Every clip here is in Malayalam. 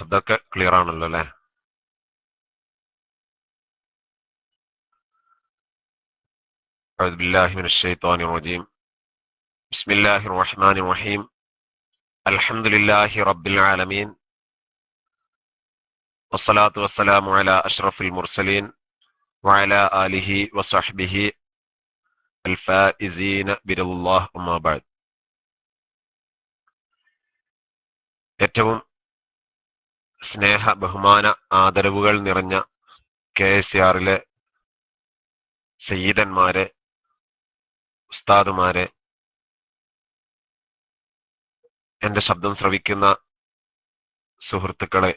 ശബ്ദമൊക്കെ ക്ലിയർ ആണല്ലോ അല്ലെ أعوذ بالله من الشيطان الرجيم بسم الله الرحمن الرحيم الحمد لله رب العالمين والصلاة والسلام على أشرف المرسلين وعلى آله وصحبه الفائزين برضا الله أما بعد ഏറ്റവും സ്നേഹ ബഹുമാന ആദരവുകൾ നിറഞ്ഞ കെ എസ് ആറിലെ സയ്യിദന്മാരെ ഉസ്താദുമാരെ എന്റെ ശബ്ദം ശ്രവിക്കുന്ന സുഹൃത്തുക്കളെ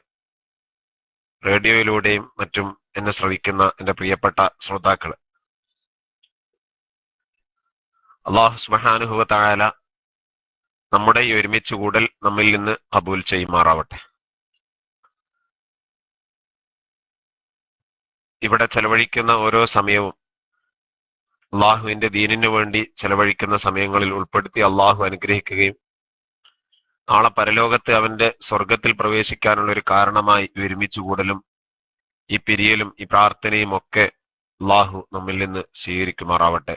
റേഡിയോയിലൂടെയും മറ്റും എന്നെ ശ്രവിക്കുന്ന എന്റെ പ്രിയപ്പെട്ട ശ്രോതാക്കൾ. അള്ളാഹു സുബാനുഹുവ തായാല നമ്മുടെ ഈ ഒരുമിച്ച് കൂടൽ നമ്മിൽ നിന്ന് കബൂൽ ചെയ്യുമാറാവട്ടെ. ഇവിടെ ചെലവഴിക്കുന്ന ഓരോ സമയവും അള്ളാഹുവിന്റെ ദീനിനു വേണ്ടി ചെലവഴിക്കുന്ന സമയങ്ങളിൽ ഉൾപ്പെടുത്തി അള്ളാഹു അനുഗ്രഹിക്കുകയും നാളെ പരലോകത്ത് അവന്റെ സ്വർഗത്തിൽ പ്രവേശിക്കാനുള്ള ഒരു കാരണമായി ഒരുമിച്ചുകൂടലും കൂടലും ഈ പിരിയലും ഈ പ്രാർത്ഥനയും ഒക്കെ അള്ളാഹു നമ്മിൽ നിന്ന് സ്വീകരിക്കുമാറാവട്ടെ.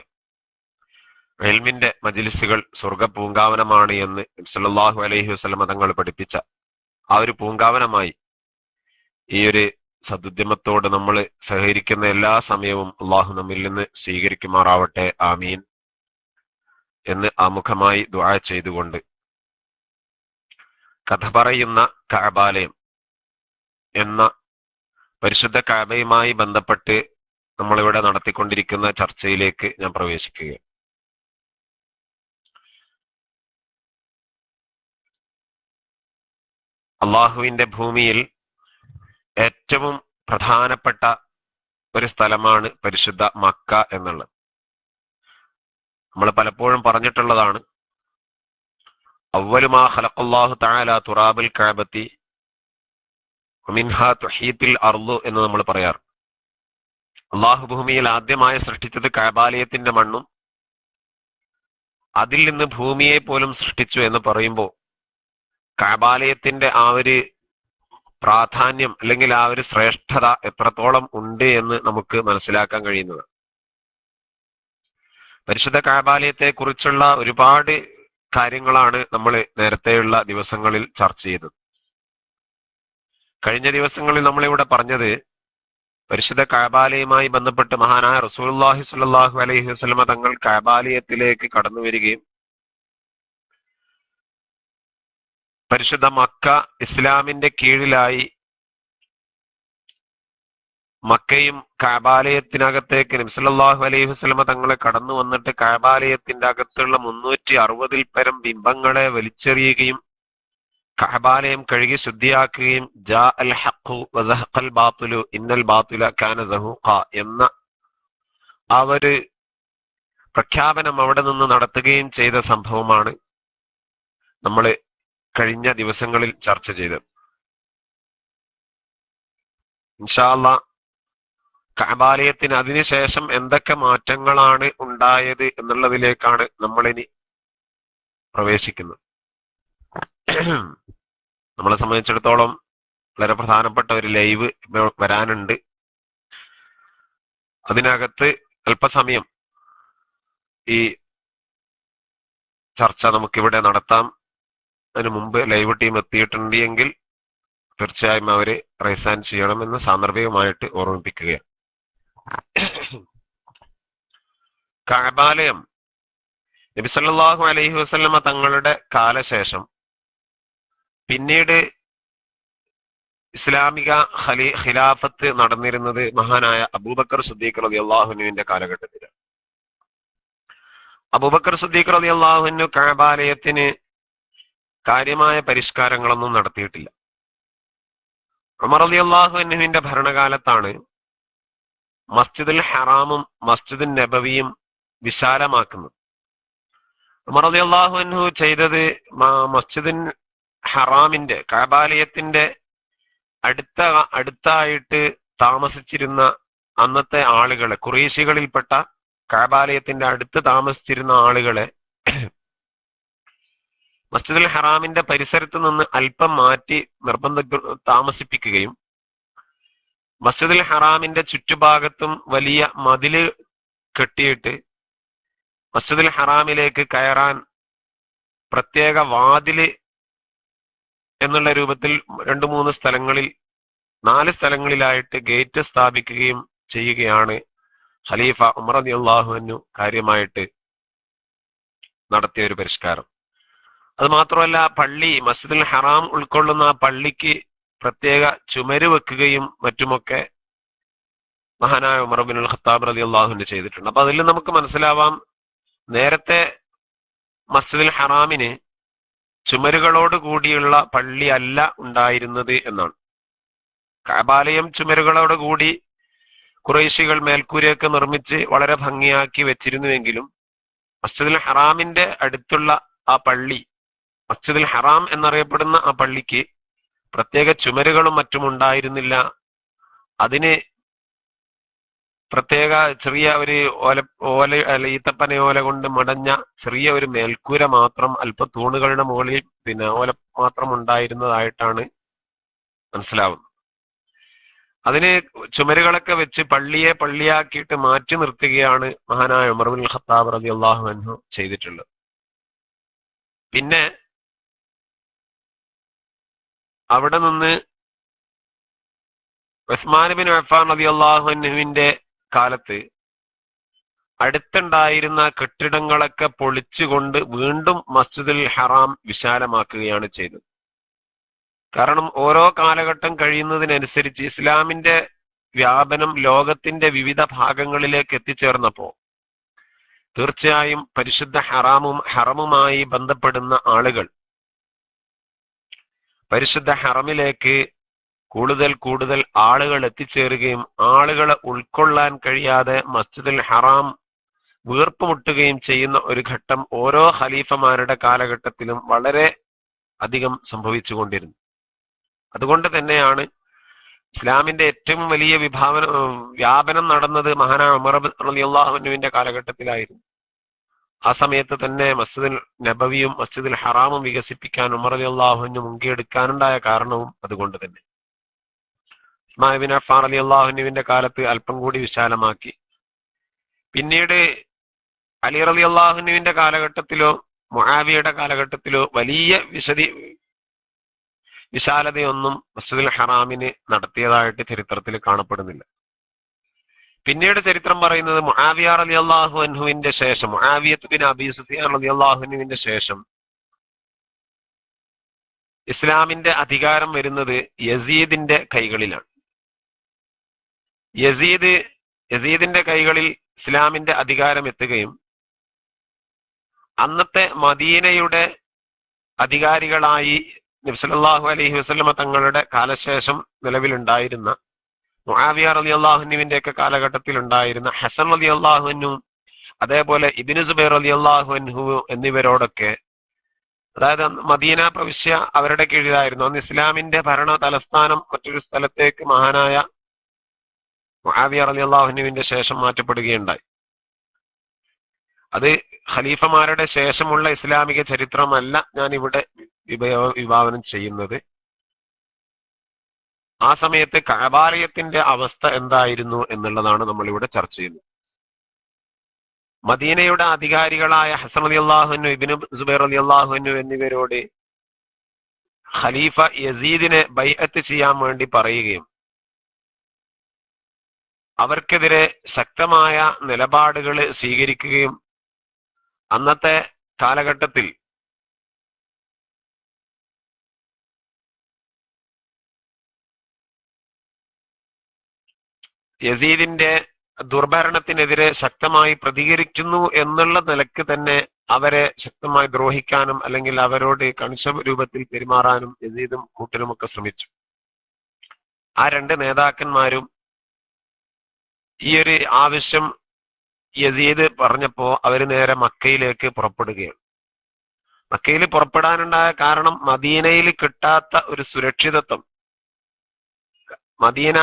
എൽമിന്റെ മജിലിസുകൾ സ്വർഗ പൂങ്കാവനമാണ് എന്ന് സല്ലാഹു അലൈഹി വസ്ലമ തങ്ങൾ പഠിപ്പിച്ച ആ ഒരു പൂങ്കാവനമായി ഈ ഒരു സദുദ്യമത്തോട് നമ്മൾ സഹകരിക്കുന്ന എല്ലാ സമയവും അള്ളാഹു നമ്മിൽ നിന്ന് സ്വീകരിക്കുമാറാവട്ടെ. ആമീൻ. എന്ന് ആമുഖമായി ദുആ ചെയ്തുകൊണ്ട് കഥ പറയുന്ന കഅബാലയം എന്ന പരിശുദ്ധ കഅബയുമായി ബന്ധപ്പെട്ട് നമ്മളിവിടെ നടത്തിക്കൊണ്ടിരിക്കുന്ന ചർച്ചയിലേക്ക് ഞാൻ പ്രവേശിക്കുക അള്ളാഹുവിന്റെ ഭൂമിയിൽ ഏറ്റവും പ്രധാനപ്പെട്ട ഒരു സ്ഥലമാണ് പരിശുദ്ധ മക്ക എന്നുള്ളത്. നമ്മൾ പലപ്പോഴും പറഞ്ഞിട്ടുള്ളതാണ് അവലുമാ ഹലക്കുല്ലാഹു താല തുറാബുൽ കഅബത്തി മിൻഹ തുഹീത്തിൽ അർലു എന്ന് നമ്മൾ പറയാറ്. അള്ളാഹു ഭൂമിയിൽ ആദ്യമായി സൃഷ്ടിച്ചത് കാബാലയത്തിന്റെ മണ്ണും അതിൽ നിന്ന് ഭൂമിയെ പോലും സൃഷ്ടിച്ചു എന്ന് പറയുമ്പോൾ കാബാലയത്തിന്റെ ആ ഒരു പ്രാധാന്യം അല്ലെങ്കിൽ ആ ഒരു ശ്രേഷ്ഠത എത്രത്തോളം ഉണ്ട് എന്ന് നമുക്ക് മനസ്സിലാക്കാൻ കഴിയുന്നത്. പരിശുദ്ധ കാബാലയത്തെ കുറിച്ചുള്ള ഒരുപാട് കാര്യങ്ങളാണ് നമ്മൾ നേരത്തെയുള്ള ദിവസങ്ങളിൽ ചർച്ച ചെയ്തത്. കഴിഞ്ഞ ദിവസങ്ങളിൽ നമ്മളിവിടെ പറഞ്ഞത് പരിശുദ്ധ കാബാലയുമായി ബന്ധപ്പെട്ട് മഹാനായ റസൂലുള്ളാഹി സ്വല്ലല്ലാഹു അലൈഹി വസ്ലമ തങ്ങൾ കാബാലയത്തിലേക്ക് കടന്നു വരികയും പരിശുദ്ധ മക്ക ഇസ്ലാമിന്റെ കീഴിലായി മക്കയും കാബാലയത്തിനകത്തേക്ക് നബ്സല്ലാഹു അലൈഹി വസ്ലമ തങ്ങളെ കടന്നു വന്നിട്ട് കാബാലയത്തിന്റെ അകത്തുള്ള മുന്നൂറ്റി അറുപതിൽ പരം ബിംബങ്ങളെ വലിച്ചെറിയുകയും കഹബാലയം കഴുകി ശുദ്ധിയാക്കുകയും ജാ അൽ ഹഖു വസഹഖൽ ബാത്തുലു ഇന്നൽ ബാത്തുല കാന എന്ന ആ ഒരു പ്രഖ്യാപനം അവിടെ നിന്ന് നടത്തുകയും ചെയ്ത സംഭവമാണ്. നമ്മൾ കഴിഞ്ഞ ദിവസങ്ങളിൽ ചർച്ച ചെയ്ത്. ഇൻഷാല്ല കബാലയത്തിന് അതിനുശേഷം എന്തൊക്കെ മാറ്റങ്ങളാണ് ഉണ്ടായത് എന്നുള്ളതിലേക്കാണ് നമ്മളിനി പ്രവേശിക്കുന്നത്. നമ്മളെ സംബന്ധിച്ചിടത്തോളം വളരെ പ്രധാനപ്പെട്ട ഒരു ലൈവ് വരാനുണ്ട്. അതിനകത്ത് അല്പസമയം ഈ ചർച്ച നമുക്കിവിടെ നടത്താം. അതിനു മുമ്പ് ലൈവ് ടീം എത്തിയിട്ടുണ്ട് എങ്കിൽ തീർച്ചയായും അവർ റൈസാൻ ചെയ്യണമെന്ന് സാന്ദർഭികമായിട്ട് ഓർമ്മിപ്പിക്കുകയാണ്. കാബാലയം. നബിസല്ലാഹു അലൈഹി വസല്ലമ തങ്ങളുടെ കാലശേഷം പിന്നീട് ഇസ്ലാമിക ഖലി ഖിലാഫത്ത് നടന്നിരുന്നത് മഹാനായ അബൂബക്കർ സുദ്ദീഖ് റതി അള്ളാഹുനുവിന്റെ കാലഘട്ടത്തിലാണ്. അബൂബക്കർ സുദ്ദീഖ് റതി അള്ളാഹുനു കഅബാലയത്തിന് കാര്യമായ പരിഷ്കാരങ്ങളൊന്നും നടത്തിയിട്ടില്ല. ഉമർ അലി അള്ളാഹുവിന്റെ ഭരണകാലത്താണ് മസ്ജിദുൽ ഹറാമും മസ്ജിദുൽ നബവിയും വിശാലമാക്കുന്നത്. ഉമർ അലി അള്ളാഹുവിൻഹു ചെയ്തത് മസ്ജിദുൽ ഹറാമിന്റെ കാബാലയത്തിന്റെ അടുത്ത അടുത്തായിട്ട് താമസിച്ചിരുന്ന അന്നത്തെ ആളുകളെ കുറേശികളിൽപ്പെട്ട കാബാലയത്തിന്റെ അടുത്ത് താമസിച്ചിരുന്ന ആളുകളെ മസ്ജിദുൽ ഹറാമിന്റെ പരിസരത്ത് നിന്ന് അല്പം മാറ്റി നിർബന്ധ താമസിപ്പിക്കുകയും മസ്ജിദുൽ ഹറാമിന്റെ ചുറ്റുഭാഗത്തും വലിയ മതിൽ കെട്ടിയിട്ട് മസ്ജിദുൽ ഹറാമിലേക്ക് കയറാൻ പ്രത്യേക വാതിൽ എന്നുള്ള രൂപത്തിൽ രണ്ടു മൂന്ന് സ്ഥലങ്ങളിൽ നാല് സ്ഥലങ്ങളിലായിട്ട് ഗേറ്റ് സ്ഥാപിക്കുകയും ചെയ്യുകയാണ് ഖലീഫ ഉമർ അലി അള്ളാഹുവിനു കാര്യമായിട്ട് നടത്തിയ ഒരു പരിഷ്കാരം. അത് മാത്രമല്ല പള്ളി മസ്ജിദുൽ ഹറാം ഉൾക്കൊള്ളുന്ന ആ പള്ളിക്ക് പ്രത്യേക ചുമര് വെക്കുകയും മറ്റുമൊക്കെ മഹാനായ ഉമർ ബിൻ ഖത്താബ് റതി അള്ളാഹുവിന് ചെയ്തിട്ടുണ്ട്. അപ്പൊ അതിൽ നമുക്ക് മനസ്സിലാവാം നേരത്തെ മസ്ജിദുൽ ഹറാമിന് ചുമരുകളോട് കൂടിയുള്ള പള്ളി അല്ല ഉണ്ടായിരുന്നത് എന്നാണ്. കബാലയം ചുമരുകളോട് കൂടി കുറേശികൾ മേൽക്കൂരയൊക്കെ നിർമ്മിച്ച് വളരെ ഭംഗിയാക്കി വെച്ചിരുന്നുവെങ്കിലും മസ്ജിദുൽ ഹറാമിന്റെ അടുത്തുള്ള ആ പള്ളി മസ്ജിദുൽ ഹറാം എന്നറിയപ്പെടുന്ന ആ പള്ളിക്ക് പ്രത്യേക ചുമരുകളും മറ്റും ഉണ്ടായിരുന്നില്ല. അതിന് പ്രത്യേക ചെറിയ ഒരു ഓല ഓല അല്ല ഈത്തപ്പന ഓല കൊണ്ട് മടഞ്ഞ ചെറിയ ഒരു മേൽക്കൂര മാത്രം അല്പ തൂണുകളുടെ മുകളിൽ പിന്നെ ഓല മാത്രം ഉണ്ടായിരുന്നതായിട്ടാണ് മനസ്സിലാവുന്നത്. അതിന് ചുമരുകളൊക്കെ വെച്ച് പള്ളിയെ പള്ളിയാക്കിയിട്ട് മാറ്റി നിർത്തുകയാണ് മഹാനായ ഉമർബുൽ ഖത്താബ് റബി അള്ളാഹു അൻഹു ചെയ്തിട്ടുള്ളത്. പിന്നെ അവിടെ നിന്ന് ഉസ്മാൻ ബിൻ അഫാൻ റതി അള്ളാഹു അൻഹുവിന്റെ കാലത്ത് അടുത്തുണ്ടായിരുന്ന കെട്ടിടങ്ങളൊക്കെ പൊളിച്ചുകൊണ്ട് വീണ്ടും മസ്ജിദുൽ ഹറാം വിശാലമാക്കുകയാണ് ചെയ്തത്. കാരണം ഓരോ കാലഘട്ടം കഴിയുന്നതിനനുസരിച്ച് ഇസ്ലാമിന്റെ വ്യാപനം ലോകത്തിന്റെ വിവിധ ഭാഗങ്ങളിലേക്ക് എത്തിച്ചേർന്നപ്പോ തീർച്ചയായും പരിശുദ്ധ ഹറാമും ഹറമുമായി ബന്ധപ്പെടുന്ന ആളുകൾ പരിശുദ്ധ ഹറമിലേക്ക് കൂടുതൽ കൂടുതൽ ആളുകൾ എത്തിച്ചേരുകയും ആളുകളെ ഉൾക്കൊള്ളാൻ കഴിയാതെ മസ്ജിദുൽ ഹറാം വീർപ്പുമുട്ടുകയും ചെയ്യുന്ന ഒരു ഘട്ടം ഓരോ ഖലീഫമാരുടെ കാലഘട്ടത്തിലും വളരെ അധികം സംഭവിച്ചുകൊണ്ടിരുന്നു. അതുകൊണ്ട് തന്നെയാണ് ഇസ്ലാമിന്റെ ഏറ്റവും വലിയ വിഭാവന വ്യാപനം നടന്നത് മഹാനാ ഉമർ റളിയല്ലാഹുവിന്റെ കാലഘട്ടത്തിലായിരുന്നു. ആ സമയത്ത് തന്നെ മസ്ജിദുൽ നബവിയും മസ്ജിദുൽ ഹറാമും വികസിപ്പിക്കാൻ ഉമർ അലി അള്ളാഹുവിന് മുങ്കിയെടുക്കാനുണ്ടായ കാരണവും അതുകൊണ്ട് തന്നെ. ഇസ്മാബിൻ അഫാർ അലി അള്ളാഹുനുവിന്റെ കാലത്ത് അല്പം കൂടി വിശാലമാക്കി. പിന്നീട് അലി അലി അള്ളാഹുനുവിന്റെ കാലഘട്ടത്തിലോ മൊഹാബിയുടെ കാലഘട്ടത്തിലോ വലിയ വിശദി വിശാലതയൊന്നും മസ്ജിദുൽ ഹറാമിന് നടത്തിയതായിട്ട് ചരിത്രത്തിൽ കാണപ്പെടുന്നില്ല. പിന്നീട് ചരിത്രം പറയുന്നത് മുഹാവിയ അലി അള്ളാഹു അൻഹുവിന്റെ ശേഷം Muawiyah bin Abi Sufyan Ali അള്ളാഹുനുവിന്റെ ശേഷം. ഇസ്ലാമിന്റെ അധികാരം വരുന്നത് യസീദിന്റെ കൈകളിലാണ്. യസീദ് യസീദിന്റെ കൈകളിൽ ഇസ്ലാമിന്റെ അധികാരം എത്തുകയും അന്നത്തെ മദീനയുടെ അധികാരികളായി നബ്സലാഹു അലഹി വസ്ലമ തങ്ങളുടെ കാലശേഷം നിലവിലുണ്ടായിരുന്ന മുആവിയ റലി അള്ളാഹുനുവിന്റെ ഒക്കെ കാലഘട്ടത്തിൽ ഉണ്ടായിരുന്ന ഹസൻ അലി അള്ളാഹുനും അതേപോലെ ഇബിന് സുബൈർ അലി അള്ളാഹുൻഹു എന്നിവരോടൊക്കെ അതായത് മദീന പ്രവിശ്യ അവരുടെ കീഴിലായിരുന്നു. അന്ന് ഇസ്ലാമിന്റെ ഭരണ തലസ്ഥാനം മറ്റൊരു സ്ഥലത്തേക്ക് മഹാനായ മുആവിയ അലി അള്ളാഹുനുവിന്റെ ശേഷം മാറ്റപ്പെടുകയുണ്ടായി. അത് ഖലീഫമാരുടെ ശേഷമുള്ള ഇസ്ലാമിക ചരിത്രമല്ല ഞാൻ ഇവിടെ വിഭാവനം ചെയ്യുന്നത്. ആ സമയത്ത് കബാലയത്തിന്റെ അവസ്ഥ എന്തായിരുന്നു എന്നുള്ളതാണ് നമ്മൾ ഇവിടെ ചർച്ച ചെയ്യുന്നത്. മദീനയുടെ അധികാരികളായ ഹസൻ അലി അള്ളാഹുനു ഇബിന് സുബൈർ അലി അള്ളാഹുനു എന്നിവരോട് ഖലീഫ യസീദിനെ ബൈഅത്ത് ചെയ്യാൻ വേണ്ടി പറയുകയും അവർക്കെതിരെ ശക്തമായ നിലപാടുകൾ സ്വീകരിക്കുകയും അന്നത്തെ കാലഘട്ടത്തിൽ യസീദിന്റെ ദുർഭരണത്തിനെതിരെ ശക്തമായി പ്രതികരിക്കുന്നു എന്നുള്ള നിലയ്ക്ക് തന്നെ അവരെ ശക്തമായി ദ്രോഹിക്കാനും അല്ലെങ്കിൽ അവരോട് കണിശ രൂപത്തിൽ പെരുമാറാനും യസീദും കൂട്ടരുമൊക്കെ ശ്രമിച്ചു. ആ രണ്ട് നേതാക്കന്മാരും ഈ ഒരു ആവശ്യം യസീദ് പറഞ്ഞപ്പോ അവർ നേരെ മക്കയിലേക്ക് പുറപ്പെടുകയാണ്. മക്കയിൽ പുറപ്പെടാനുണ്ടായ കാരണം മദീനയിൽ കിട്ടാത്ത ഒരു സുരക്ഷിതത്വം. മദീന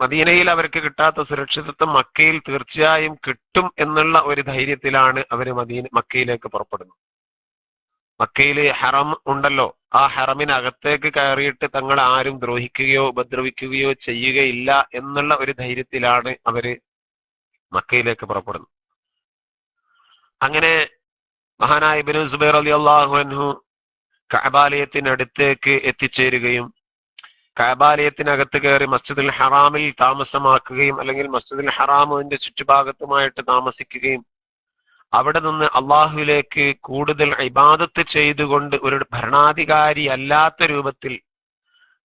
മദീനയിൽ അവർക്ക് കിട്ടാത്ത സുരക്ഷിതത്വം മക്കയിൽ തീർച്ചയായും കിട്ടും എന്നുള്ള ഒരു ധൈര്യത്തിലാണ് അവർ മദീന മക്കയിലേക്ക് പുറപ്പെടുന്നത്. മക്കയിൽ ഹറം ഉണ്ടല്ലോ. ആ ഹറമിനകത്തേക്ക് കയറിയിട്ട് തങ്ങൾ ആരും ദ്രോഹിക്കുകയോ ഉപദ്രവിക്കുകയോ ചെയ്യുകയില്ല എന്നുള്ള ഒരു ധൈര്യത്തിലാണ് അവർ മക്കയിലേക്ക് പുറപ്പെടുന്നത്. അങ്ങനെ മഹാനായ ബിനു സുബൈർ അലി അള്ളാഹു അൻഹു കഅബാലയത്തിനടുത്തേക്ക് എത്തിച്ചേരുകയും കഅബാലയത്തിനകത്ത് കയറി മസ്ജിദുൽ ഹറാമിൽ താമസമാക്കുകയും അല്ലെങ്കിൽ മസ്ജിദുൽ ഹറാമിന്റെ ചുറ്റുഭാഗത്തുമായിട്ട് താമസിക്കുകയും അവിടെ നിന്ന് അള്ളാഹുവിലേക്ക് കൂടുതൽ ഇബാദത്ത് ചെയ്തുകൊണ്ട് ഒരു ഭരണാധികാരി അല്ലാത്ത രൂപത്തിൽ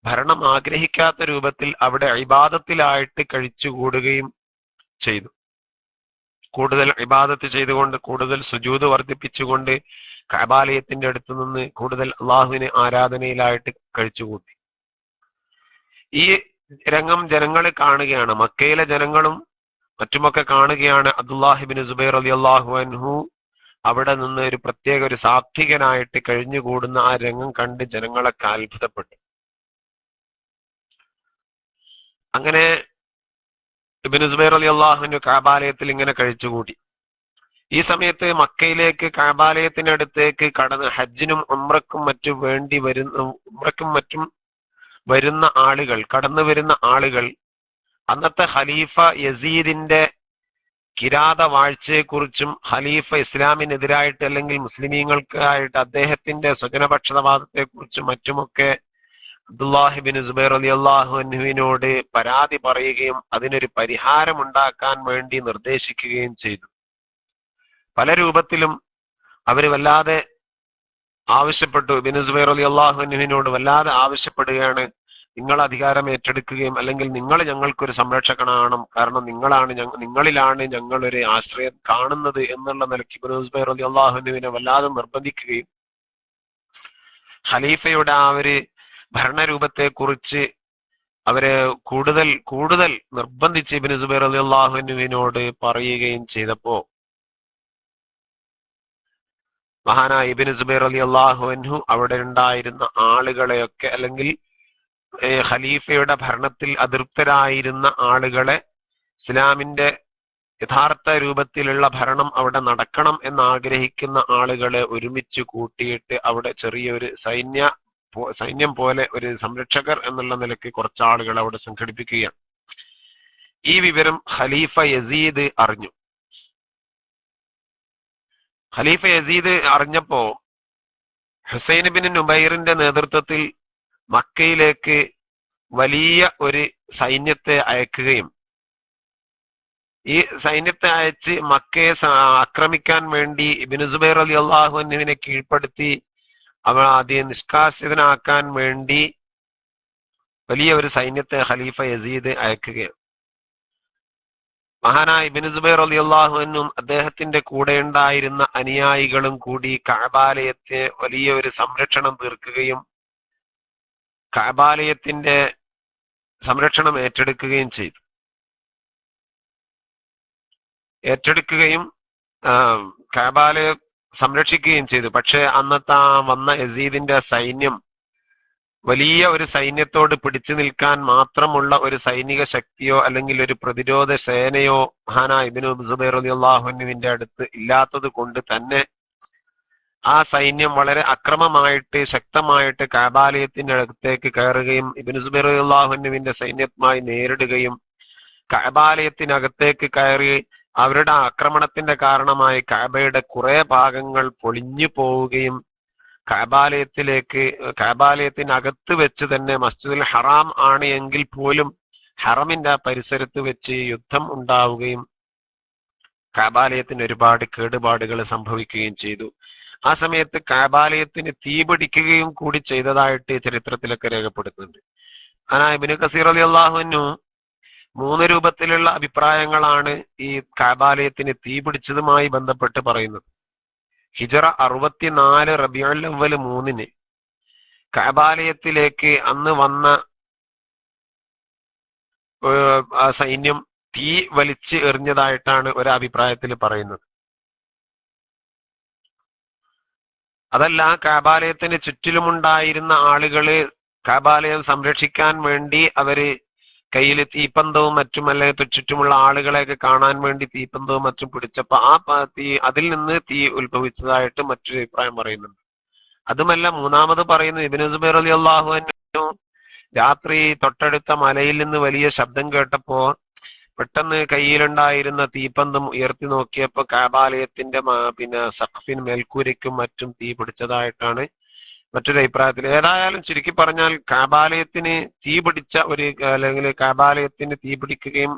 ഭരണം ആഗ്രഹിക്കാത്ത രൂപത്തിൽ അവിടെ ഇബാദത്തിലായിട്ട് കഴിച്ചുകൂടുകയും ചെയ്തു. കൂടുതൽ ഇബാദത്ത് ചെയ്തുകൊണ്ട് കൂടുതൽ സുജൂത് വർദ്ധിപ്പിച്ചുകൊണ്ട് കബാലയത്തിന്റെ അടുത്ത് നിന്ന് കൂടുതൽ അള്ളാഹുവിനെ ആരാധനയിലായിട്ട് കഴിച്ചുകൂട്ടി ഈ രംഗം ജനങ്ങളെ കാണുകയാണ്. മക്കയിലെ ജനങ്ങളും മറ്റുമൊക്കെ കാണുകയാണ്. അബ്ദുല്ലാഹിബിൻ സുബൈർ അലി അള്ളാഹു അൻഹു അവിടെ നിന്ന് ഒരു പ്രത്യേക ഒരു സാത്വികനായിട്ട് കഴിഞ്ഞുകൂടുന്ന ആ രംഗം കണ്ട് ജനങ്ങളൊക്കെ അത്ഭുതപ്പെട്ടു. അങ്ങനെ ഇബിൻ സുബൈർ അലി അള്ളാഹുവിന്റെ കാബാലയത്തിൽ ഇങ്ങനെ കഴിച്ചുകൂടി. ഈ സമയത്ത് മക്കയിലേക്ക് കാബാലയത്തിനടുത്തേക്ക് കടന്ന് ഹജ്ജിനും ഉമ്രക്കും മറ്റും വേണ്ടി വരുന്ന ഉമ്രക്കും മറ്റും വരുന്ന ആളുകൾ കടന്നു വരുന്ന ആളുകൾ അന്നത്തെ ഖലീഫ യസീദിന്റെ കിരാത വാഴ്ചയെക്കുറിച്ചും ഖലീഫ ഇസ്ലാമിനെതിരായിട്ട് അല്ലെങ്കിൽ മുസ്ലിമീങ്ങൾക്കായിട്ട് അദ്ദേഹത്തിന്റെ സ്വജനപക്ഷതവാദത്തെക്കുറിച്ചും മറ്റുമൊക്കെ അബ്ദുല്ലാഹിബിൻ സുബൈർ അലി അൻഹുവിനോട് പരാതി പറയുകയും അതിനൊരു പരിഹാരം ഉണ്ടാക്കാൻ വേണ്ടി നിർദ്ദേശിക്കുകയും ചെയ്തു. പല രൂപത്തിലും അവർ വല്ലാതെ ആവശ്യപ്പെട്ടു. ബിൻ സുബൈർ അലി അള്ളാഹുനോട് വല്ലാതെ ആവശ്യപ്പെടുകയാണ്. നിങ്ങൾ അധികാരം ഏറ്റെടുക്കുകയും അല്ലെങ്കിൽ നിങ്ങൾ ഞങ്ങൾക്കൊരു സംരക്ഷകനാണ് കാരണം നിങ്ങളാണ് നിങ്ങളിലാണ് ഞങ്ങൾ ഒരു ആശ്രയം കാണുന്നത് എന്നുള്ള നിലയ്ക്ക് ബിൻ സുബൈർ അലി അള്ളാഹുനുവിനെ വല്ലാതെ നിർബന്ധിക്കുകയും ഖലീഫയുടെ ആ ഒരു ഭരണരൂപത്തെ കുറിച്ച് അവരെ കൂടുതൽ കൂടുതൽ നിർബന്ധിച്ച് ഇബിന് സുബൈർ അലി അള്ളാഹുനുവിനോട് പറയുകയും ചെയ്തപ്പോ മഹാനായ ഇബിൻ സുബൈർ അലി അള്ളാഹുവിനു അവിടെ ഉണ്ടായിരുന്ന ആളുകളെയൊക്കെ അല്ലെങ്കിൽ ഖലീഫയുടെ ഭരണത്തിൽ അതൃപ്തരായിരുന്ന ആളുകളെ ഇസ്ലാമിന്റെ യഥാർത്ഥ രൂപത്തിലുള്ള ഭരണം അവിടെ നടക്കണം എന്ന് ആഗ്രഹിക്കുന്ന ആളുകളെ ഒരുമിച്ച് കൂട്ടിയിട്ട് അവിടെ ചെറിയൊരു സൈന്യ സൈന്യം പോലെ ഒരു സംരക്ഷകർ എന്നുള്ള നിലയ്ക്ക് കുറച്ച് ആളുകൾ അവിടെ സംഘടിപ്പിക്കുകയാണ്. ഈ വിവരം ഖലീഫ യസീദ് അറിഞ്ഞു. ഖലീഫ യസീദ് അറിഞ്ഞപ്പോ ഹുസൈൻ ബിൻ നുബൈറിന്റെ നേതൃത്വത്തിൽ മക്കയിലേക്ക് വലിയ ഒരു സൈന്യത്തെ അയക്കുകയും ഈ സൈന്യത്തെ അയച്ച് മക്കയെ ആക്രമിക്കാൻ വേണ്ടി ഇബിന് സുബൈർ അലി അള്ളാഹുവിനെ കീഴ്പ്പെടുത്തി അവ ആദ്യം നിഷ്കാസിതനാക്കാൻ വേണ്ടി വലിയ ഒരു സൈന്യത്തെ ഖലീഫ യസീദ് അയക്കുകയാണ് മഹാനായ ബിൻ സുബൈർ അലി അള്ളാഹുവിനും അദ്ദേഹത്തിന്റെ കൂടെ ഉണ്ടായിരുന്ന അനുയായികളും കൂടി കഅബാലയത്തെ വലിയ ഒരു സംരക്ഷണം തീർക്കുകയും കഅബാലയത്തിന്റെ സംരക്ഷണം ഏറ്റെടുക്കുകയും ചെയ്തു. ഏറ്റെടുക്കുകയും കഅബാലയെ സംരക്ഷിക്കുകയും ചെയ്തു. പക്ഷെ അന്നത്തെ ആ വന്ന യസീദിന്റെ സൈന്യം വലിയ ഒരു സൈന്യത്തോട് പിടിച്ചു നിൽക്കാൻ മാത്രമുള്ള ഒരു സൈനിക ശക്തിയോ അല്ലെങ്കിൽ ഒരു പ്രതിരോധ സേനയോ ഹാന ഇബിനു സുബൈർ അലി അള്ളാഹുവിന്റെ അടുത്ത് ഇല്ലാത്തത് കൊണ്ട് തന്നെ ആ സൈന്യം വളരെ അക്രമമായിട്ട് ശക്തമായിട്ട് കാബാലയത്തിന്റെ അടുത്തേക്ക് കയറുകയും ഇബിനു സുബൈർ അലി അള്ളാഹുവിന്റെ സൈന്യമായി നേരിടുകയും കാബാലയത്തിനകത്തേക്ക് കയറി അവരുടെ ആക്രമണത്തിന്റെ കാരണമായി കാബയുടെ കുറെ ഭാഗങ്ങൾ പൊളിഞ്ഞു പോവുകയും കഅബാലയത്തിലേക്ക് കാബാലയത്തിനകത്ത് വെച്ച് തന്നെ മസ്ജിദുൽ ഹറാം ആണ് എങ്കിൽ പോലും ഹറമിന്റെ ആ പരിസരത്ത് വെച്ച് യുദ്ധം ഉണ്ടാവുകയും കാബാലയത്തിന് ഒരുപാട് കേടുപാടുകൾ സംഭവിക്കുകയും ചെയ്തു. ആ സമയത്ത് കാബാലയത്തിന് തീപിടിക്കുകയും കൂടി ചെയ്തതായിട്ട് ചരിത്രത്തിലൊക്കെ രേഖപ്പെടുത്തുന്നുണ്ട്. അനാ ഇബിന് കസീർ അലി അള്ളാഹുവിനു മൂന്ന് രൂപത്തിലുള്ള അഭിപ്രായങ്ങളാണ് ഈ കാബാലയത്തിന് തീപിടിച്ചതുമായി ബന്ധപ്പെട്ട് പറയുന്നത്. ഹിജറ അറുപത്തിനാല് റബിയുൽ അവൽ മൂന്നിന് കബാലയത്തിലേക്ക് അന്ന് വന്ന സൈന്യം തീ വലിച്ച് എറിഞ്ഞതായിട്ടാണ് ഒരു അഭിപ്രായത്തിൽ പറയുന്നത്. അതല്ല കാബാലയത്തിന് ചുറ്റിലുമുണ്ടായിരുന്ന ആളുകൾ കാബാലയം സംരക്ഷിക്കാൻ വേണ്ടി അവർ കയ്യിൽ തീപ്പന്തവും മറ്റും അല്ലെങ്കിൽ ചുറ്റുമുള്ള ആളുകളെയൊക്കെ കാണാൻ വേണ്ടി തീപ്പന്തവും മറ്റും പിടിച്ചപ്പോ ആ തീ അതിൽ നിന്ന് തീ ഉത്ഭവിച്ചതായിട്ട് മറ്റൊരു അഭിപ്രായം പറയുന്നുണ്ട്. അതുമല്ല മൂന്നാമത് പറയുന്നു ഇബിന് സുബൈർ അലി അള്ളാഹു രാത്രി തൊട്ടടുത്ത മലയിൽ നിന്ന് വലിയ ശബ്ദം കേട്ടപ്പോ പെട്ടെന്ന് കയ്യിലുണ്ടായിരുന്ന തീപ്പന്തം ഉയർത്തി നോക്കിയപ്പോ കാബാലയത്തിന്റെ പിന്നെ സഖഫിൻ മേൽക്കൂരയ്ക്കും മറ്റും തീ പിടിച്ചതായിട്ടാണ് മറ്റൊരു അഭിപ്രായത്തിൽ ഏതായാലും ചുരുക്കി പറഞ്ഞാൽ കാബാലയത്തിന് തീ പിടിച്ച ഒരു അല്ലെങ്കിൽ കാബാലയത്തിന് തീ പിടിക്കുകയും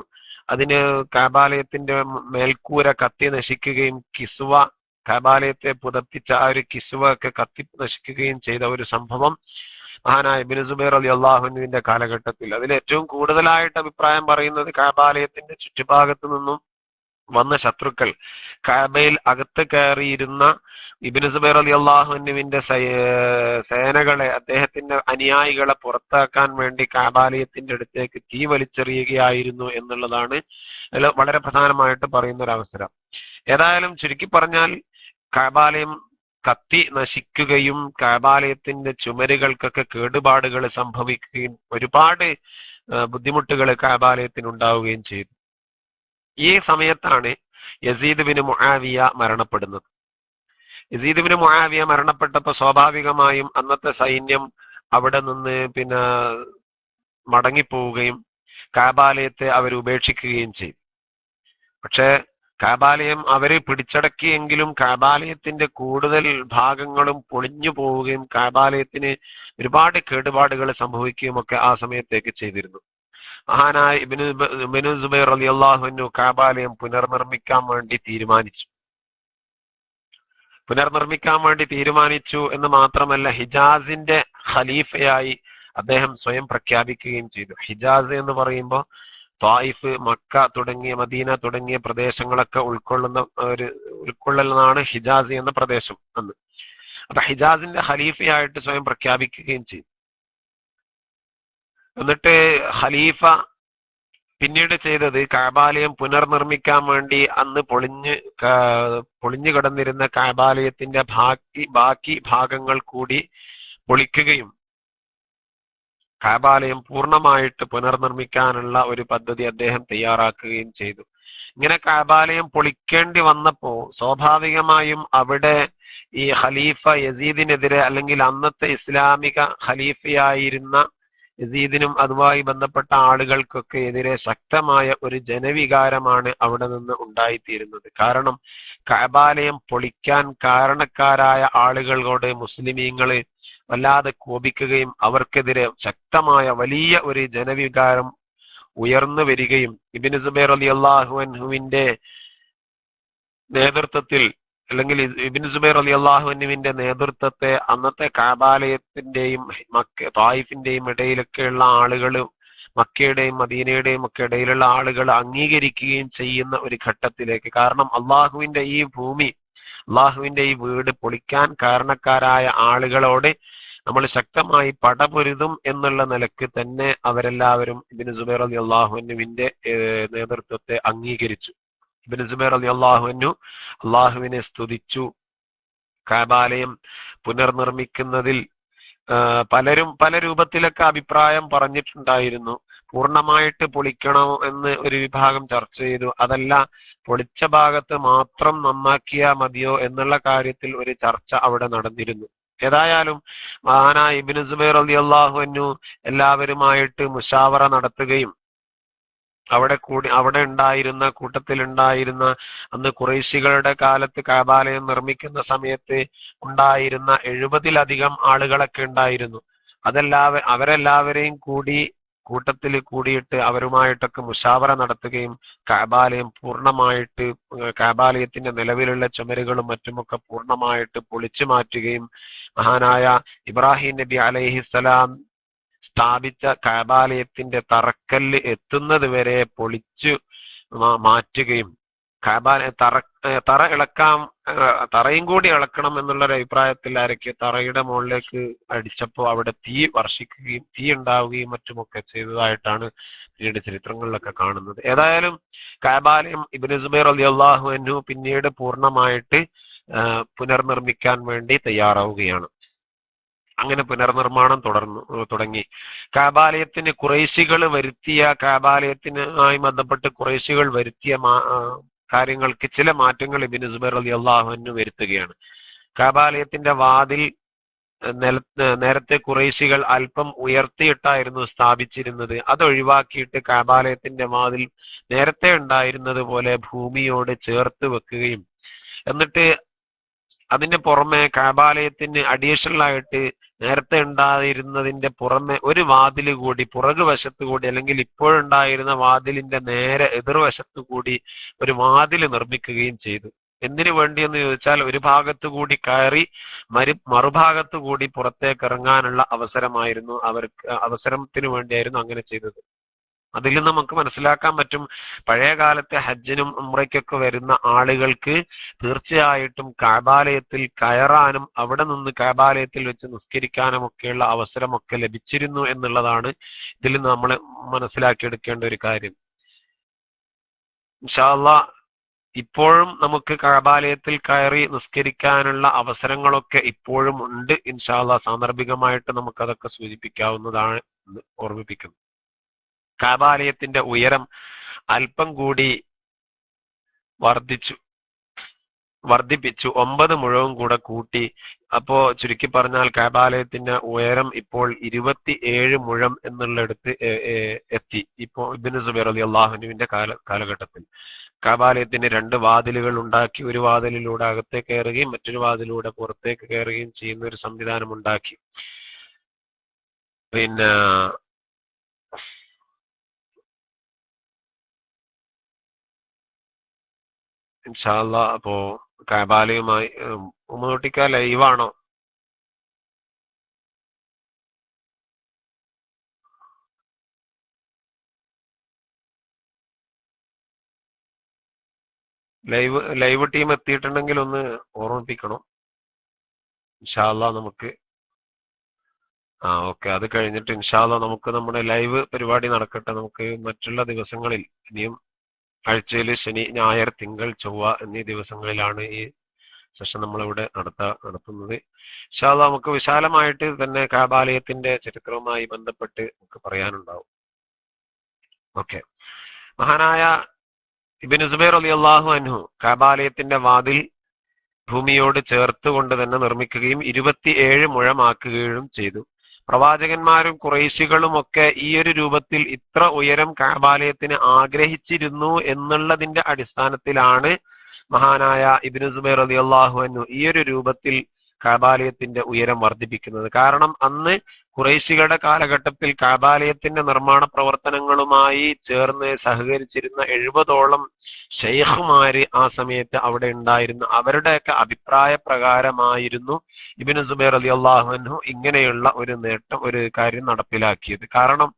അതിന് കാബാലയത്തിന്റെ മേൽക്കൂര കത്തി നശിക്കുകയും കിസുവ കാബാലയത്തെ പുതപ്പിച്ച ആ ഒരു കിസുവ ഒക്കെ കത്തി നശിക്കുകയും ചെയ്ത ഒരു സംഭവം മഹാനായ ബിൻ സുബൈർ അലി അള്ളാഹുവിന്റെ കാലഘട്ടത്തിൽ. അതിൽ ഏറ്റവും കൂടുതലായിട്ട് അഭിപ്രായം പറയുന്നത് കാബാലയത്തിന്റെ ചുറ്റുഭാഗത്തു നിന്നും വന്ന ശത്രുക്കൾ. കാബയിൽ അകത്ത് കയറിയിരുന്ന ഇബിന് സുബൈർ അലി അള്ളാഹുവിന്റെ സേനകളെ അദ്ദേഹത്തിന്റെ അനുയായികളെ പുറത്താക്കാൻ വേണ്ടി കാബാലയത്തിന്റെ അടുത്തേക്ക് തീ വലിച്ചെറിയുകയായിരുന്നു എന്നുള്ളതാണ് വളരെ പ്രധാനമായിട്ട് പറയുന്ന ഒരു അവസരം ഏതായാലും ചുരുക്കി പറഞ്ഞാൽ കാബാലയം കത്തി നശിക്കുകയും കാബാലയത്തിന്റെ ചുമരുകൾക്കൊക്കെ കേടുപാടുകൾ സംഭവിക്കുകയും ഒരുപാട് ബുദ്ധിമുട്ടുകൾ കാബാലയത്തിന് ഉണ്ടാവുകയും ചെയ്തു. ഈ സമയത്താണ് യസീദ് ബിന് മുആവിയ മരണപ്പെടുന്നത്. യസീദ് ബിന് മുആവിയ മരണപ്പെട്ടപ്പോൾ സ്വാഭാവികമായും അന്നത്തെ സൈന്യം അവിടെ നിന്ന് പിന്നെ മടങ്ങിപ്പോവുകയും കാബാലയത്തെ അവർ ഉപേക്ഷിക്കുകയും ചെയ്തു. പക്ഷേ കാബാലയം അവരെ പിടിച്ചടക്കിയെങ്കിലും കാബാലയത്തിന്റെ കൂടുതൽ ഭാഗങ്ങളും പൊളിഞ്ഞു പോവുകയും കാബാലയത്തിന് ഒരുപാട് കേടുപാടുകൾ സംഭവിക്കുകയും ഒക്കെ ആ സമയത്തേക്ക് ചെയ്തിരുന്നു. മഹാനായ ഇബിന് സുബൈർ അലി അള്ളാഹുനു കാബാലയം പുനർനിർമ്മിക്കാൻ വേണ്ടി തീരുമാനിച്ചു. പുനർനിർമ്മിക്കാൻ വേണ്ടി തീരുമാനിച്ചു എന്ന് മാത്രമല്ല ഹിജാസിന്റെ ഖലീഫയായി അദ്ദേഹം സ്വയം പ്രഖ്യാപിക്കുകയും ചെയ്തു. ഹിജാസ് എന്ന് പറയുമ്പോൾ തായിഫ് മക്ക തുടങ്ങിയ മദീന തുടങ്ങിയ പ്രദേശങ്ങളൊക്കെ ഉൾക്കൊള്ളുന്ന ഒരു ഉൾക്കൊള്ളുന്നതാണ് ഹിജാസ് എന്ന പ്രദേശം അന്ന്. അപ്പൊ ഹിജാസിന്റെ ഖലീഫയായിട്ട് സ്വയം പ്രഖ്യാപിക്കുകയും ചെയ്തു. എന്നിട്ട് ഖലീഫ പിന്നീട് ചെയ്തത് കാബാലയം പുനർനിർമ്മിക്കാൻ വേണ്ടി അന്ന് പൊളിഞ്ഞ് പൊളിഞ്ഞു കിടന്നിരുന്ന കാബാലയത്തിന്റെ ബാക്കി ബാക്കി ഭാഗങ്ങൾ കൂടി പൊളിക്കുകയും കാബാലയം പൂർണമായിട്ട് പുനർനിർമ്മിക്കാനുള്ള ഒരു പദ്ധതി അദ്ദേഹം തയ്യാറാക്കുകയും ചെയ്തു. ഇങ്ങനെ കാബാലയം പൊളിക്കേണ്ടി വന്നപ്പോ സ്വാഭാവികമായും അവിടെ ഈ ഖലീഫ യസീദിനെതിരെ അല്ലെങ്കിൽ അന്നത്തെ ഇസ്ലാമിക ഖലീഫയായിരുന്ന യസീദിനും അതുമായി ബന്ധപ്പെട്ട ആളുകൾക്കൊക്കെ എതിരെ ശക്തമായ ഒരു ജനവികാരമാണ് അവിടെ നിന്ന് ഉണ്ടായിത്തീരുന്നത്. കാരണം കബാലയം പൊളിക്കാൻ കാരണക്കാരായ ആളുകളോട് മുസ്ലിമീങ്ങൾ വല്ലാതെ കോപിക്കുകയും അവർക്കെതിരെ ശക്തമായ വലിയ ഒരു ജനവികാരം ഉയർന്നു വരികയും ഇബിന് സുബൈർ അലി അള്ളാഹുവിന്റെ നേതൃത്വത്തിൽ അല്ലെങ്കിൽ ഇബിൻ സുബൈർ അലി അള്ളാഹുവിന്റെ നേതൃത്വത്തെ അന്നത്തെ കാബാലയത്തിന്റെയും മക്ക തായിഫിന്റെയും ഇടയിലൊക്കെയുള്ള ആളുകൾ മക്കയുടെയും മദീനയുടെയും ഒക്കെ ഇടയിലുള്ള ആളുകൾ അംഗീകരിക്കുകയും ചെയ്യുന്ന ഒരു ഘട്ടത്തിലേക്ക്. കാരണം അള്ളാഹുവിന്റെ ഈ ഭൂമി അള്ളാഹുവിന്റെ ഈ വീട് പൊളിക്കാൻ കാരണക്കാരായ ആളുകളോട് നമ്മൾ ശക്തമായി പടപൊരുതും എന്നുള്ള നിലയ്ക്ക് തന്നെ അവരെല്ലാവരും ഇബിൻ സുബൈർ അലി അള്ളാഹുവിന്റെ നേതൃത്വത്തെ അംഗീകരിച്ചു. ഇബിന് സുബൈർ അലി അള്ളാഹുവിനു അള്ളാഹുവിനെ സ്തുതിച്ചു. കാബാലയം പുനർനിർമ്മിക്കുന്നതിൽ പലരും പല രൂപത്തിലൊക്കെ അഭിപ്രായം പറഞ്ഞിട്ടുണ്ടായിരുന്നു. പൂർണമായിട്ട് പൊളിക്കണോ എന്ന് ഒരു വിഭാഗം ചർച്ച ചെയ്തു. അതല്ല പൊളിച്ച ഭാഗത്ത് മാത്രം നന്നാക്കിയാ മതിയോ എന്നുള്ള കാര്യത്തിൽ ഒരു ചർച്ച അവിടെ നടന്നിരുന്നു. ഏതായാലും മഹാന ഇബിന് സുബൈർ അലി അള്ളാഹുവിനു എല്ലാവരുമായിട്ട് മുഷാവറ നടത്തുകയും അവിടെ കൂടി അവിടെ ഉണ്ടായിരുന്ന കൂട്ടത്തിലുണ്ടായിരുന്ന അന്ന് കുറേശികളുടെ കാലത്ത് കാബാലയം നിർമ്മിക്കുന്ന സമയത്ത് ഉണ്ടായിരുന്ന എഴുപതിലധികം ആളുകളൊക്കെ ഉണ്ടായിരുന്നു. അതെല്ലാവ അവരെല്ലാവരെയും കൂടി കൂട്ടത്തിൽ കൂടിയിട്ട് അവരുമായിട്ടൊക്കെ മുഷാവറ നടത്തുകയും കാബാലയം പൂർണമായിട്ട് കാബാലയത്തിന്റെ നിലവിലുള്ള ചുമരുകളും മറ്റുമൊക്കെ പൂർണമായിട്ട് പൊളിച്ചു മാറ്റുകയും മഹാനായ ഇബ്രാഹിം നബി അലൈഹിസ്സലാം സ്ഥാപിച്ച കാബാലയത്തിന്റെ തറക്കല്ല് എത്തുന്നത് വരെ പൊളിച്ചു മാറ്റുകയും കാബാല തറ തറ ഇളക്കാം തറയും കൂടി ഇളക്കണം എന്നുള്ള ഒരു അഭിപ്രായത്തിൽ ആരൊക്കെ തറയുടെ മുകളിലേക്ക് അടിച്ചപ്പോൾ അവിടെ തീ വർഷിക്കുകയും തീ ഉണ്ടാവുകയും മറ്റുമൊക്കെ ചെയ്തതായിട്ടാണ് പിന്നീട് ചരിത്രങ്ങളിലൊക്കെ കാണുന്നത്. ഏതായാലും കാബാലയം ഇബിന് സുബൈർ അലി അള്ളാഹു അനു പിന്നീട് പൂർണമായിട്ട് പുനർനിർമ്മിക്കാൻ വേണ്ടി തയ്യാറാവുകയാണ്. അങ്ങനെ പുനർനിർമ്മാണം തുടർന്നു തുടങ്ങി. കാബാലയത്തിന് കുറേശികൾ വരുത്തിയ കാബാലയത്തിനുമായി ബന്ധപ്പെട്ട് കുറേശികൾ വരുത്തിയ കാര്യങ്ങൾക്ക് ചില മാറ്റങ്ങൾ ഇബിന് സുബൈർ അലി അള്ളാഹുവിന് വരുത്തുകയാണ്. കാബാലയത്തിന്റെ വാതിൽ നില നേരത്തെ കുറേശികൾ അല്പം ഉയർത്തിയിട്ടായിരുന്നു സ്ഥാപിച്ചിരുന്നത്. അത് ഒഴിവാക്കിയിട്ട് കാബാലയത്തിന്റെ വാതിൽ നേരത്തെ ഉണ്ടായിരുന്നത് പോലെ ഭൂമിയോട് ചേർത്ത് വെക്കുകയും. എന്നിട്ട് അതിന് പുറമെ കാബാലയത്തിന് അഡീഷണൽ ആയിട്ട് നേരത്തെ ഉണ്ടായിരുന്നതിന്റെ പുറമെ ഒരു വാതിൽ കൂടി പുറകു വശത്തു കൂടി അല്ലെങ്കിൽ ഇപ്പോഴുണ്ടായിരുന്ന വാതിലിന്റെ നേരെ എതിർവശത്ത് കൂടി ഒരു വാതിൽ നിർമ്മിക്കുകയും ചെയ്തു. എന്തിനു വേണ്ടിയെന്ന് ചോദിച്ചാൽ ഒരു ഭാഗത്തു കൂടി കയറി മരു മറുഭാഗത്തു കൂടി പുറത്തേക്ക് ഇറങ്ങാനുള്ള അവസരമായിരുന്നു അവർക്ക് അവസരത്തിന് വേണ്ടിയായിരുന്നു അങ്ങനെ ചെയ്തത്. അതിൽ നമുക്ക് മനസ്സിലാക്കാൻ പറ്റും. പഴയ കാലത്തെ ഹജ്ജിനും ഉംറയ്ക്കൊക്കെ വരുന്ന ആളുകൾക്ക് തീർച്ചയായിട്ടും കാബാലയത്തിൽ കയറാനും അവിടെ നിന്ന് കാബാലയത്തിൽ വെച്ച് നിസ്കരിക്കാനും ഒക്കെയുള്ള അവസരമൊക്കെ ലഭിച്ചിരുന്നു എന്നുള്ളതാണ് ഇതിൽ നമ്മൾ മനസ്സിലാക്കിയെടുക്കേണ്ട ഒരു കാര്യം. ഇൻഷാല്ല ഇപ്പോഴും നമുക്ക് കാബാലയത്തിൽ കയറി നിസ്കരിക്കാനുള്ള അവസരങ്ങളൊക്കെ ഇപ്പോഴും ഉണ്ട്. ഇൻഷാല്ല സാന്ദർഭികമായിട്ട് നമുക്കതൊക്കെ സൂചിപ്പിക്കാവുന്നതാണ് ഓർമ്മിപ്പിക്കുന്നു. കാബാലയത്തിന്റെ ഉയരം അല്പം കൂടി വർദ്ധിച്ചു വർദ്ധിപ്പിച്ചു. ഒമ്പത് മുഴവും കൂടെ കൂട്ടി. അപ്പോ ചുരുക്കി പറഞ്ഞാൽ കാബാലയത്തിന്റെ ഉയരം ഇപ്പോൾ ഇരുപത്തി ഏഴ് മുഴം എന്നുള്ളിടത്ത് എത്തി. ഇപ്പോ ഇബിന് സുബൈർ അലി അള്ളാഹുനുവിന്റെ കാല കാലഘട്ടത്തിൽ. കാബാലയത്തിന് രണ്ട് വാതിലുകൾ ഉണ്ടാക്കി ഒരു വാതിലിലൂടെ അകത്തേക്ക് കയറുകയും മറ്റൊരു വാതിലൂടെ പുറത്തേക്ക് കയറുകയും ചെയ്യുന്ന ഒരു സംവിധാനം ഉണ്ടാക്കി. പിന്നെ ഇൻഷാല്ല അപ്പോ കാബാലയുമായി ഉമ്മൂട്ടിക്ക ലൈവാണോ? ലൈവ് ലൈവ് ടീം എത്തിയിട്ടുണ്ടെങ്കിൽ ഒന്ന് ഓർമ്മിപ്പിക്കണം. ഇൻഷാല്ല നമുക്ക്. ആ ഓക്കെ. അത് കഴിഞ്ഞിട്ട് ഇൻഷാല്ല നമുക്ക് നമ്മുടെ ലൈവ് പരിപാടി നടക്കട്ടെ. നമുക്ക് മറ്റുള്ള ദിവസങ്ങളിൽ ഇനിയും ആഴ്ചയിൽ ശനി ഞായർ തിങ്കൾ ചൊവ്വ എന്നീ ദിവസങ്ങളിലാണ് ഈ സെഷൻ നമ്മളിവിടെ നടത്താ നടത്തുന്നത്. ഇൻഷാല്ല നമുക്ക് വിശാലമായിട്ട് തന്നെ കാബാലയത്തിന്റെ ചരിത്രവുമായി ബന്ധപ്പെട്ട് നമുക്ക് പറയാനുണ്ടാവും. ഓക്കെ. മഹാനായ ഇബിൻ സുബൈർ അലി അള്ളാഹു അൻഹു കാബാലയത്തിന്റെ വാതിൽ ഭൂമിയോട് ചേർത്തുകൊണ്ട് തന്നെ നിർമ്മിക്കുകയും ഇരുപത്തിയേഴ് മുഴമാക്കുകയും ചെയ്തു. പ്രവാചകന്മാരും കുറേശികളും ഒക്കെ ഈ ഒരു രൂപത്തിൽ ഇത്ര ഉയരം കാബാലയത്തിന് ആഗ്രഹിച്ചിരുന്നു എന്നുള്ളതിന്റെ അടിസ്ഥാനത്തിലാണ് മഹാനായ ഇബിനു സുബൈർ അലി അള്ളാഹു അന്നു ഈ ഒരു രൂപത്തിൽ കാബാലയത്തിന്റെ ഉയരം വർദ്ധിപ്പിക്കുന്നത്. കാരണം അന്ന് കുറേശികളുടെ കാലഘട്ടത്തിൽ കാബാലയത്തിന്റെ നിർമ്മാണ പ്രവർത്തനങ്ങളുമായി ചേർന്ന് സഹകരിച്ചിരുന്ന എഴുപതോളം ഷെയ്ഖുമാര് ആ സമയത്ത് അവിടെ ഉണ്ടായിരുന്നു അവരുടെയൊക്കെ അഭിപ്രായ പ്രകാരമായിരുന്നു ഇബിന് സുബൈർ അലി അള്ളാഹുനു ഇങ്ങനെയുള്ള ഒരു നേട്ടം ഒരു കാര്യം നടപ്പിലാക്കിയത്. കാരണം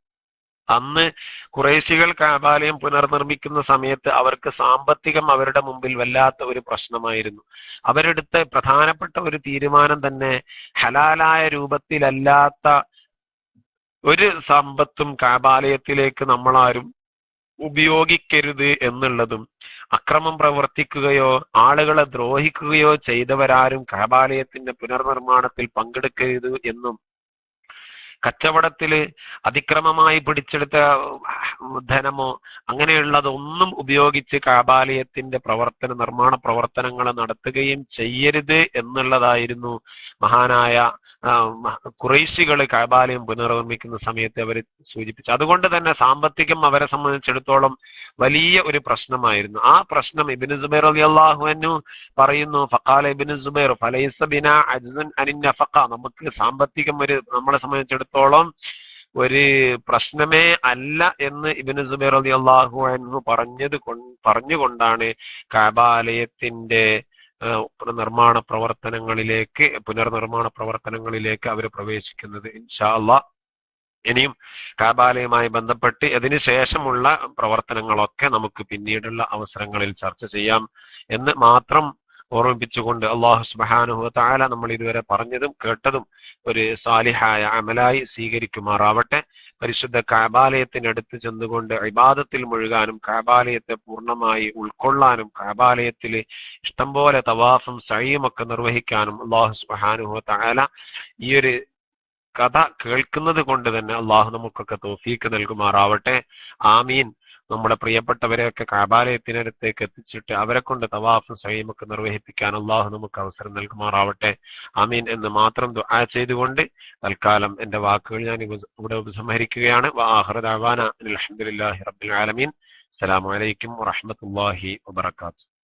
അന്ന് കുറേശികൾ കാബാലയം പുനർനിർമ്മിക്കുന്ന സമയത്ത് അവർക്ക് സാമ്പത്തികം അവരുടെ മുമ്പിൽ വല്ലാത്ത ഒരു പ്രശ്നമായിരുന്നു. അവരെടുത്ത പ്രധാനപ്പെട്ട ഒരു തീരുമാനം തന്നെ ഹലാലായ രൂപത്തിലല്ലാത്ത ഒരു സമ്പത്തും കാബാലയത്തിലേക്ക് നമ്മളാരും ഉപയോഗിക്കരുത് എന്നുള്ളതും അക്രമം പ്രവർത്തിക്കുകയോ ആളുകളെ ദ്രോഹിക്കുകയോ ചെയ്തവരാരും കാബാലയത്തിന്റെ പുനർനിർമ്മാണത്തിൽ പങ്കെടുക്കരുത് എന്നും കച്ചവടത്തിൽ അതിക്രമമായി പിടിച്ചെടുത്ത ധനമോ അങ്ങനെയുള്ളതൊന്നും ഉപയോഗിച്ച് കാബാലയത്തിന്റെ പ്രവർത്തന നിർമ്മാണ പ്രവർത്തനങ്ങൾ നടത്തുകയും ചെയ്യരുത് എന്നുള്ളതായിരുന്നു മഹാനായ കുറേശികൾ കാബാലയം പുനർനിർമ്മിക്കുന്ന സമയത്ത് അവർ സൂചിപ്പിച്ചു അതുകൊണ്ട് തന്നെ സാമ്പത്തികം അവരെ സംബന്ധിച്ചിടത്തോളം വലിയ ഒരു പ്രശ്നമായിരുന്നു. ആ പ്രശ്നം ഇബിന് സുബൈർ അലി അള്ളാഹുവിനു പറയുന്നു ഫക്കാല ഇബിന് സുബൈർ ഫലൈസ ബിന അജ്സുൻ അനിൻ നഫക്ക നമുക്ക് സാമ്പത്തികം ഒരു നമ്മളെ സംബന്ധിച്ചിടത്തോളം ഒരു പ്രശ്നമേ അല്ല എന്ന് ഇബിന് സുബൈർ അലി അള്ളാഹു എന്ന് പറഞ്ഞത് പറഞ്ഞുകൊണ്ടാണ് കാബാലയത്തിന്റെ നിർമ്മാണ പ്രവർത്തനങ്ങളിലേക്ക് പുനർനിർമ്മാണ പ്രവർത്തനങ്ങളിലേക്ക് അവർ പ്രവേശിക്കുന്നത്. ഇൻഷാ ഇനിയും കാബാലയുമായി ബന്ധപ്പെട്ട് അതിനുശേഷമുള്ള പ്രവർത്തനങ്ങളൊക്കെ നമുക്ക് പിന്നീടുള്ള അവസരങ്ങളിൽ ചർച്ച ചെയ്യാം എന്ന് മാത്രം ഓർമ്മിപ്പിച്ചുകൊണ്ട് അള്ളാഹു സുബാനുഹു താല നമ്മൾ ഇതുവരെ പറഞ്ഞതും കേട്ടതും ഒരു സാലിഹായ അമലായി സ്വീകരിക്കുമാറാവട്ടെ. പരിശുദ്ധ കാബാലയത്തിനടുത്ത് ചെന്നുകൊണ്ട് ഇബാദത്തിൽ മുഴുകാനും കാബാലയത്തെ പൂർണമായി ഉൾക്കൊള്ളാനും കാബാലയത്തിൽ ഇഷ്ടംപോലെ തവാഫും സഴിയുമൊക്കെ നിർവഹിക്കാനും അള്ളാഹു സുബാനുഹു താല ഈ ഒരു കഥ കേൾക്കുന്നത് കൊണ്ട് തന്നെ അള്ളാഹു നമുക്കൊക്കെ തോഫീക്ക് നൽകുമാറാവട്ടെ. ആമീൻ. നമ്മുടെ പ്രിയപ്പെട്ടവരെയൊക്കെ കാബാലയത്തിനടുത്തേക്ക് എത്തിച്ചിട്ട് അവരെ കൊണ്ട് തവാഫും സഹീമൊക്കെ നിർവഹിപ്പിക്കാൻ അള്ളാഹു നമുക്ക് അവസരം നൽകുമാറാവട്ടെ. ആമീൻ എന്ന് മാത്രം ദുആ ചെയ്തുകൊണ്ട് തൽക്കാലം എന്റെ വാക്കുകൾ ഞാൻ ഇവിടെ ഉപസംഹരിക്കുകയാണ്. അൽഹംദുലില്ലാഹി റബ്ബിൽ ആലമീൻ. അസ്സലാമു അലൈക്കും വറഹ്മത്തുള്ളാഹി വബറകാതുഹു.